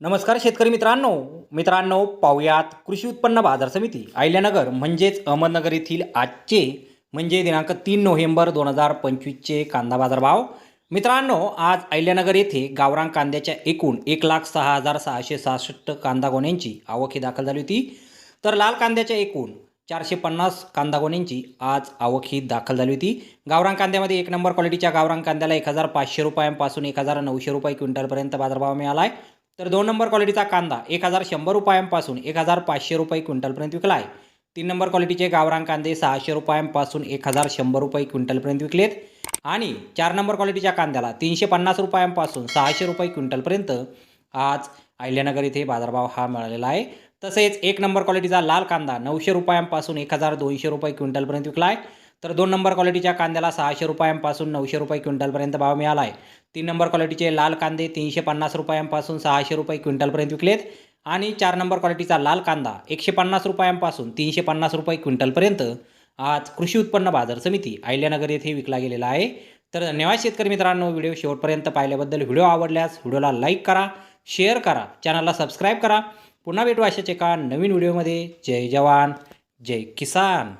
नमस्कार शेतकरी मित्रांनो. मित्रांनो पाहुयात कृषी उत्पन्न बाजार समिती. अहिल्यानगर म्हणजेच अहमदनगर येथील आजचे म्हणजे दिनांक तीन नोव्हेंबर दोन हजार पंचवीसचे कांदा बाजार भाव मित्रांनो आज अहिल्यानगर येथे गावरान कांद्याच्या एकूण एक लाख सहा हजार सहाशे सहासष्ट कांदा गोण्यांची आवक ही दाखल झाली होती. तर लाल कांद्याच्या एकूण चारशे पन्नास कांदा गोण्यांची आज आवक ही दाखल झाली होती. गावरान कांद्यामध्ये एक नंबर क्वालिटीच्या गावरान कांद्याला एक हजार पाचशे रुपयांपासून एक हजार नऊशे रुपये क्विंटलपर्यंत बाजारभाव मिळाला आहे तर दोन नंबर क्वालिटीचा कांदा एक हजार शंभर रुपयांपासून एक हजार पाचशे रुपये क्विंटलपर्यंत विकला आहे तीन नंबर क्वालिटीचे गावरान कांदे सहाशे रुपयांपासून एक हजार शंभर रुपये क्विंटलपर्यंत विकलेत. आणि चार नंबर क्वालिटीच्या कांद्याला तीनशे पन्नास रुपयांपासून सहाशे रुपये क्विंटलपर्यंत आज अहिल्यानगर इथे बाजारभाव हा मिळालेला आहे. तसेच एक नंबर क्वालिटीचा लाल कांदा नऊशे रुपयांपासून एक हजार दोनशे रुपये क्विंटलपर्यंत विकला आहे तर दोन नंबर क्वालिटीच्या कांद्याला सहाशे रुपयांपासून नऊशे रुपये क्विंटलपर्यंत भाव मिळाला आहे तीन नंबर क्वालिटीचे लाल कांदे तीनशे पन्नास रुपयांपासून सहाशे रुपये क्विंटलपर्यंत विकलेत. आणि चार नंबर क्वालिटीचा लाल कांदा एकशे पन्नास रुपयांपासून तीनशे पन्नास रुपये क्विंटलपर्यंत आज कृषी उत्पन्न बाजार समिती अहिल्यानगर येथे विकला गेलेला आहे. तर धन्यवाद शेतकरी मित्रांनो व्हिडिओ शेवटपर्यंत पाहिल्याबद्दल व्हिडिओ आवडल्यास व्हिडिओला लाईक करा शेअर करा चॅनलला सबस्क्राईब करा. पुन्हा भेटू अशाच एका नवीन व्हिडिओमध्ये. जय जवान जय किसान.